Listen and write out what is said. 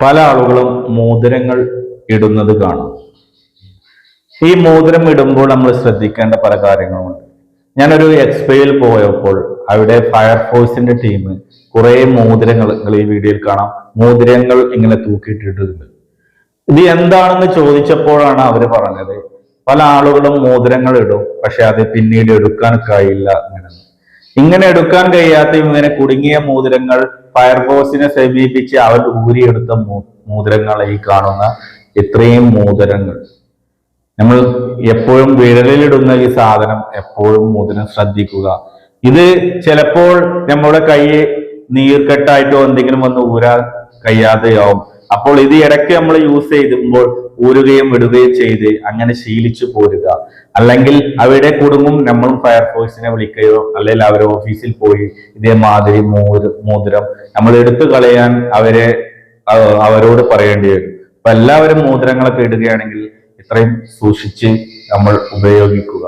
പല ആളുകളും മോതിരങ്ങൾ ഇടുന്നത് കാണാം. ഈ മോതിരം ഇടുമ്പോൾ നമ്മൾ ശ്രദ്ധിക്കേണ്ട പല കാര്യങ്ങളുമുണ്ട്. ഞാനൊരു എക്സ്പോയിൽ പോയപ്പോൾ അവിടെ ഫയർഫോഴ്സിന്റെ ടീം കുറെ മോതിരങ്ങൾ നിങ്ങൾ ഈ വീഡിയോയിൽ കാണാം. മോതിരങ്ങൾ ഇങ്ങനെ തൂക്കിയിട്ടിട്ടുണ്ട്. ഇത് എന്താണെന്ന് ചോദിച്ചപ്പോഴാണ് അവർ പറഞ്ഞത് പല ആളുകളും മോതിരങ്ങൾ ഇടും പക്ഷെ അത് പിന്നീട് എടുക്കാൻ കഴിയില്ല ഇങ്ങനെ എടുക്കാൻ കഴിയാത്ത ഇങ്ങനെ കുടുങ്ങിയ മോതിരങ്ങൾ ഫയർഫോഴ്സിനെ സമീപിച്ച് അവർ ഊരിയെടുത്ത മോ- മോതിരങ്ങളെ ഈ കാണുന്ന ഇത്രയും മോതിരങ്ങൾ നമ്മൾ എപ്പോഴും വിരലിലിടുന്ന ഈ സാധനം എപ്പോഴും മോതിരം ശ്രദ്ധിക്കുക. ഇത് ചിലപ്പോൾ നമ്മുടെ കൈ നീർക്കെട്ടായിട്ടോ എന്തെങ്കിലും വന്ന് ഊരാ കഴിയാതെയാവും. അപ്പോൾ ഇത് ഇടയ്ക്ക് നമ്മൾ യൂസ് ചെയ്യുമ്പോൾ ഊരുകയും വിടുകയും ചെയ്ത് അങ്ങനെ ശീലിച്ചു പോരുക. അല്ലെങ്കിൽ അവിടെ കുടുങ്ങും നമ്മളും ഫയർഫോഴ്സിനെ വിളിക്കുകയോ അല്ലെങ്കിൽ അവരെ ഓഫീസിൽ പോയി ഇതേമാതിരി മോതിര നമ്മൾ എടുത്തു കളയാൻ അവരെ അവരോട് പറയേണ്ടി വരും. അപ്പൊ എല്ലാവരും മോതിരങ്ങളൊക്കെ ഇടുകയാണെങ്കിൽ ഇത്രയും സൂക്ഷിച്ച് നമ്മൾ ഉപയോഗിക്കുക.